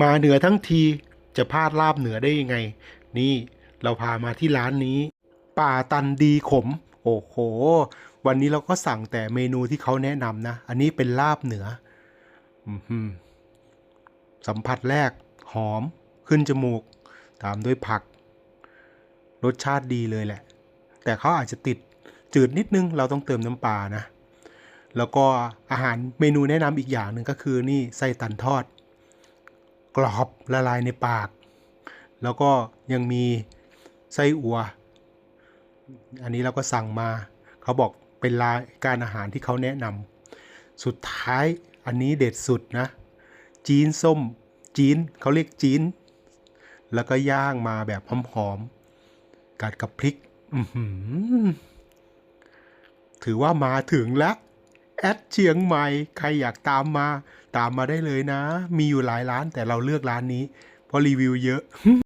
มาเหนือทั้งทีจะพลาดลาบเหนือได้ยังไง นี่เราพามาที่ร้านนี้ ป่าตันดีขม โอ้โห วันนี้เราก็สั่งแต่เมนูที่เขาแนะนำนะ อันนี้เป็นลาบเหนือสัมผัสแรกหอมขึ้นจมูก ตามด้วยผัก รสชาติดีเลยแหละ แต่เขาอาจจะติดจืดนิดนึง เราต้องเติมน้ำปลานะ แล้วก็อาหารเมนูแนะนำอีกอย่างหนึ่งก็คือนี่ไส้ตันทอด กรอบละลายในปาก แล้วก็ยังมีไส้อัว อันนี้เราก็สั่งมา เขาบอกเป็นรายการอาหารที่เขาแนะนำสุดท้ายอันนี้เด็ดสุดนะ จีนส้มจีนเขาเรียกจีน แล้วก็ย่างมาแบบหอมๆกัดกับพริกถือว่ามาถึงแล้ว แอดเชียงใหม่ ใครอยากตามมา ตามมาได้เลยนะ มีอยู่หลายร้านแต่เราเลือกร้านนี้ เพราะรีวิวเยอะ